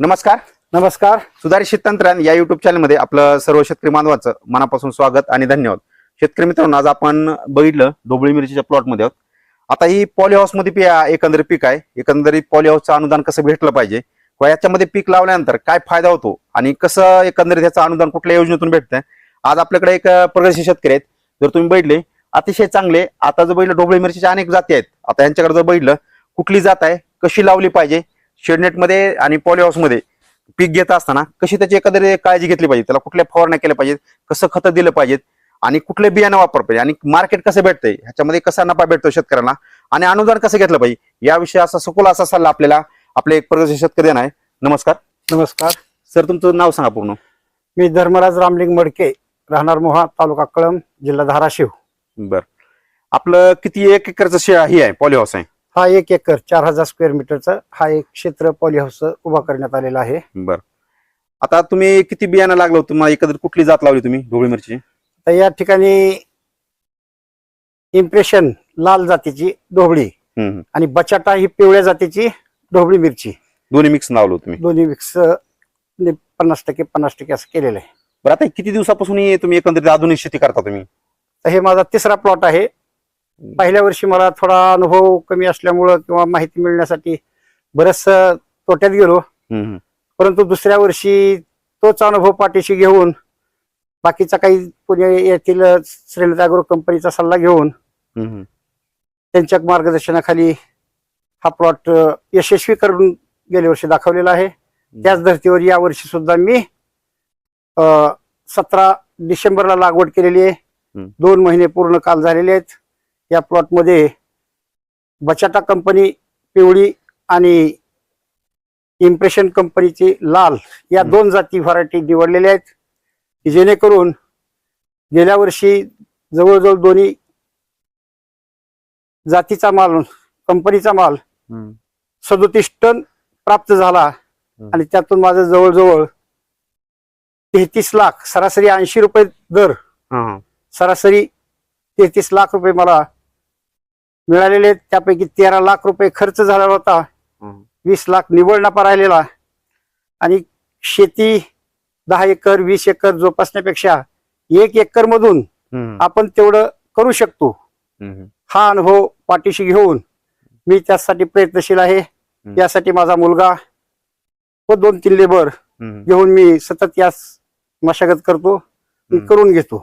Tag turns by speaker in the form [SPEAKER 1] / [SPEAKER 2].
[SPEAKER 1] नमस्कार.
[SPEAKER 2] नमस्कार.
[SPEAKER 1] सुधारित शेततंत्रज्ञान या युट्यूब चॅनलमध्ये आपलं सर्व शेतकरी बांधवाचं मनापासून स्वागत आणि धन्यवाद. शेतकरी मित्रांनो आज आपण बघितलं डोबळी मिरचीच्या प्लॉटमध्ये आहोत. आता ही पॉली मध्ये पी एकंदरीत पीक आहे. एकंदरीत पॉली हाऊसचं अनुदान कसं भेटलं पाहिजे? किंवा याच्यामध्ये पीक लावल्यानंतर काय फायदा होतो? आणि कसं एकंदरीत याचं अनुदान कुठल्या योजनेतून भेटतंय? आज आपल्याकडे एक प्रगतशील शेतकरी आहेत. जर तुम्ही बघितले अतिशय चांगले आता जर बघितलं डोबळी मिरचीच्या अनेक जाती आहेत. आता यांच्याकडे जर बघितलं कुठली जात आहे? कशी लावली पाहिजे? शेडनेटमध्ये आणि पॉली मध्ये पीक घेत असताना कशी त्याची एकंदरीत काळजी घेतली पाहिजे? त्याला कुठल्या फवारण्या केल्या पाहिजेत? कसं खतं दिलं पाहिजेत? आणि कुठले बियाणं वापरलं पाहिजे? आणि मार्केट कसं भेटतंय? ह्याच्यामध्ये कसा नफा भेटतो शेतकऱ्यांना? आणि अनुदान कसं घेतलं पाहिजे? याविषयी असा सखोल असा सल्ला आपल्याला आपले एक प्रगतशील शेतकरी आहे. नमस्कार.
[SPEAKER 2] नमस्कार.
[SPEAKER 1] सर तुमचं नाव सांगा पूर्ण.
[SPEAKER 2] मी धर्मराज रामलिंग मडके राहणार मोहा तालुका कळंब जिल्हा धाराशिव.
[SPEAKER 1] बर. आपलं किती एक एकरचं शे ही आहे पॉली हाऊस आहे?
[SPEAKER 2] हा एक एकर चार हजार स्क्वेअर मीटरचा हा एक क्षेत्र पॉली हाऊस उभा करण्यात आलेला आहे.
[SPEAKER 1] बर. आता तुम्ही किती बियाणं लागलं होतं? तुम्हाला एकंदरीत कुठली जात लावली तुम्ही ढोबळी मिरची?
[SPEAKER 2] तर या ठिकाणी इम्प्रेशन लाल जातीची ढोबळी आणि बचाटा ही पिवळ्या जातीची ढोबळी मिरची.
[SPEAKER 1] दोन्ही मिक्स लावलं तुम्ही?
[SPEAKER 2] दोन्ही मिक्स पन्नास टक्के पन्नास टक्के असं केलेलं आहे.
[SPEAKER 1] बरं आता हे किती दिवसापासून हे तुम्ही एकंदरीत आधुनिक शेती करता तुम्ही?
[SPEAKER 2] तर हे माझा तिसरा प्लॉट आहे. पहिल्या वर्षी मला थोडा अनुभव कमी असल्यामुळं किंवा माहिती मिळण्यासाठी बरंच तोट्यात गेलो.
[SPEAKER 1] हम्म,
[SPEAKER 2] परंतु दुसऱ्या वर्षी तोच अनुभव पाठीशी घेऊन बाकीचा काही पुणे येथील श्रीनाथ अॅग्रो कंपनीचा सल्ला घेऊन
[SPEAKER 1] हम्म.
[SPEAKER 2] त्यांच्या मार्गदर्शनाखाली हा प्लॉट यशस्वी करून गेल्या वर्षी दाखवलेला आहे. त्याच धर्तीवर या वर्षी सुद्धा मी सतरा डिसेंबरला लागवड केलेली आहे.
[SPEAKER 1] हम्म.
[SPEAKER 2] दोन महिने पूर्ण काल झालेले आहेत. या प्लॉटमध्ये बचाटा कंपनी पिवळी आणि इम्प्रेशन कंपनीची लाल या. दोन जाती व्हरायटी निवडलेल्या आहेत की जेणेकरून गेल्या वर्षी जवळजवळ दोन्ही जातीचा माल कंपनीचा माल. सदोतीस टन प्राप्त झाला आणि त्यातून माझं जवळजवळ तेहतीस लाख सरासरी ऐंशी रुपये दर. सरासरी तेहतीस लाख रुपये मला मिळालेले आहेत. त्यापैकी तेरा लाख रुपये खर्च झाला होता. वीस लाख निव्वळ नफा राहिलेला आणि शेती दहा एकर वीस एकर जोपासण्यापेक्षा एक एकर मधून आपण तेवढं करू शकतो. हा अनुभव पाठीशी घेऊन मी त्यासाठी प्रयत्नशील आहे यासाठी माझा मुलगा व दोन तीन लेबर. घेऊन मी सतत यास मशागत करतो. करून घेतो